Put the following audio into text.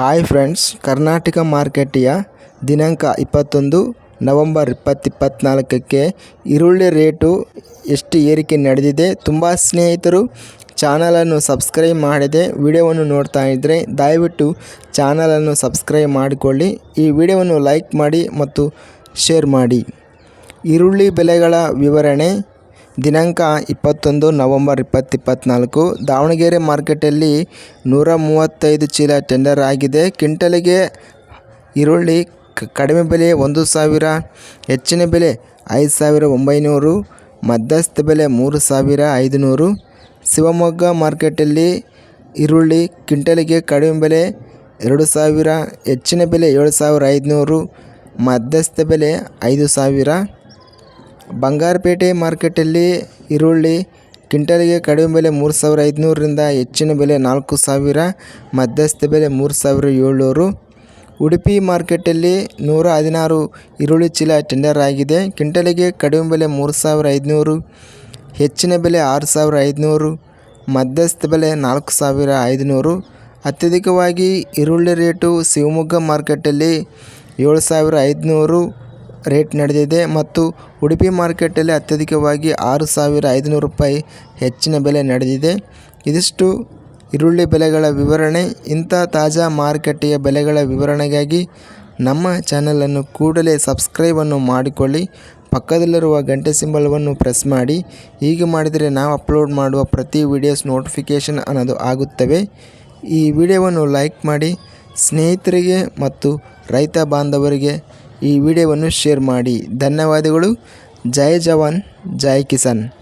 Hi friends, Karnataka ಮಾರ್ಕೆಟಿಯ ದಿನಾಂಕ ಇಪ್ಪತ್ತೊಂದು November ಇಪ್ಪತ್ತಿಪ್ಪತ್ನಾಲ್ಕಕ್ಕೆ ಈರುಳ್ಳಿ ರೇಟು ಎಷ್ಟು ಏರಿಕೆ ನಡೆದಿದೆ ತುಂಬ ಸ್ನೇಹಿತರು ಚಾನಲನ್ನು ಸಬ್ಸ್ಕ್ರೈಬ್ ಮಾಡದೆ ವಿಡಿಯೋವನ್ನು ನೋಡ್ತಾ ಇದ್ದರೆ ದಯವಿಟ್ಟು ಚಾನಲನ್ನು ಸಬ್ಸ್ಕ್ರೈಬ್ ಮಾಡಿಕೊಳ್ಳಿ. ಈ ವಿಡಿಯೋವನ್ನು ಲೈಕ್ ಮಾಡಿ ಮತ್ತು ಶೇರ್ ಮಾಡಿ. ಈರುಳ್ಳಿ ಬೆಲೆಗಳ ವಿವರಣೆ ದಿನಾಂಕ ಇಪ್ಪತ್ತೊಂದು ನವಂಬರ್ ಇಪ್ಪತ್ತಿಪ್ಪತ್ನಾಲ್ಕು. ದಾವಣಗೆರೆ ಮಾರ್ಕೆಟಲ್ಲಿ ನೂರ ಮೂವತ್ತೈದು ಚೀಲ ಟೆಂಡರ್ ಆಗಿದೆ. ಕ್ವಿಂಟಲಿಗೆ ಈರುಳ್ಳಿ ಕಡಿಮೆ ಬೆಲೆ ಒಂದು ಸಾವಿರ, ಹೆಚ್ಚಿನ ಬೆಲೆ ಐದು ಸಾವಿರ ಒಂಬೈನೂರು, ಮಧ್ಯಸ್ಥ ಬೆಲೆ ಮೂರು ಸಾವಿರ ಐದುನೂರು. ಶಿವಮೊಗ್ಗ ಮಾರ್ಕೆಟಲ್ಲಿ ಈರುಳ್ಳಿ ಕ್ವಿಂಟಲಿಗೆ ಕಡಿಮೆ ಬೆಲೆ ಎರಡು ಸಾವಿರ, ಹೆಚ್ಚಿನ ಬೆಲೆ ಏಳು ಸಾವಿರ ಐದುನೂರು, ಮಧ್ಯಸ್ಥ ಬೆಲೆ ಐದು ಸಾವಿರ. ಬಂಗಾರಪೇಟೆ ಮಾರ್ಕೆಟಲ್ಲಿ ಈರುಳ್ಳಿ ಕ್ವಿಂಟಲಿಗೆ ಕಡಿಮೆ ಬೆಲೆ ಮೂರು ಸಾವಿರ ಐದುನೂರರಿಂದ ಹೆಚ್ಚಿನ ಬೆಲೆ ನಾಲ್ಕು ಸಾವಿರ, ಮಧ್ಯಸ್ಥ ಬೆಲೆ ಮೂರು ಸಾವಿರ ಏಳ್ನೂರು. ಉಡುಪಿ ಮಾರ್ಕೆಟಲ್ಲಿ ನೂರ ಹದಿನಾರು ಈರುಳ್ಳಿ ಚೀಲ ಟೆಂಡರ್ ಆಗಿದೆ. ಕ್ವಿಂಟಲಿಗೆ ಕಡಿಮೆ ಬೆಲೆ ಮೂರು ಸಾವಿರ ಐದುನೂರು, ಹೆಚ್ಚಿನ ಬೆಲೆ ಆರು ಸಾವಿರ ಐದುನೂರು, ಮಧ್ಯಸ್ಥ ಬೆಲೆ ನಾಲ್ಕು ಸಾವಿರ ಐದುನೂರು. ಅತ್ಯಧಿಕವಾಗಿ ಈರುಳ್ಳಿ ರೇಟು ಶಿವಮೊಗ್ಗ ಮಾರ್ಕೆಟಲ್ಲಿ ಏಳು ಸಾವಿರ ಐದುನೂರು ರೇಟ್ ನಡೆದಿದೆ ಮತ್ತು ಉಡುಪಿ ಮಾರ್ಕೆಟಲ್ಲಿ ಅತ್ಯಧಿಕವಾಗಿ ಆರು ಸಾವಿರ ಐದುನೂರು ರೂಪಾಯಿ ಹೆಚ್ಚಿನ ಬೆಲೆ ನಡೆದಿದೆ. ಇದಿಷ್ಟು ಈರುಳ್ಳಿ ಬೆಲೆಗಳ ವಿವರಣೆ. ಇಂಥ ತಾಜಾ ಮಾರುಕಟ್ಟೆಯ ಬೆಲೆಗಳ ವಿವರಣೆಗಾಗಿ ನಮ್ಮ ಚಾನಲನ್ನು ಕೂಡಲೇ ಸಬ್ಸ್ಕ್ರೈಬನ್ನು ಮಾಡಿಕೊಳ್ಳಿ. ಪಕ್ಕದಲ್ಲಿರುವ ಗಂಟೆ ಸಿಂಬಲವನ್ನು ಪ್ರೆಸ್ ಮಾಡಿ. ಹೀಗೆ ಮಾಡಿದರೆ ನಾವು ಅಪ್ಲೋಡ್ ಮಾಡುವ ಪ್ರತಿ ವಿಡಿಯೋಸ್ ನೋಟಿಫಿಕೇಷನ್ ಅನ್ನೋದು ಆಗುತ್ತವೆ. ಈ ವಿಡಿಯೋವನ್ನು ಲೈಕ್ ಮಾಡಿ. ಸ್ನೇಹಿತರಿಗೆ ಮತ್ತು ರೈತ ಬಾಂಧವರಿಗೆ ಈ ವಿಡಿಯೋವನ್ನು ಶೇರ್ ಮಾಡಿ. ಧನ್ಯವಾದಗಳು. ಜೈ ಜವಾನ್ ಜೈ ಕಿಸಾನ್.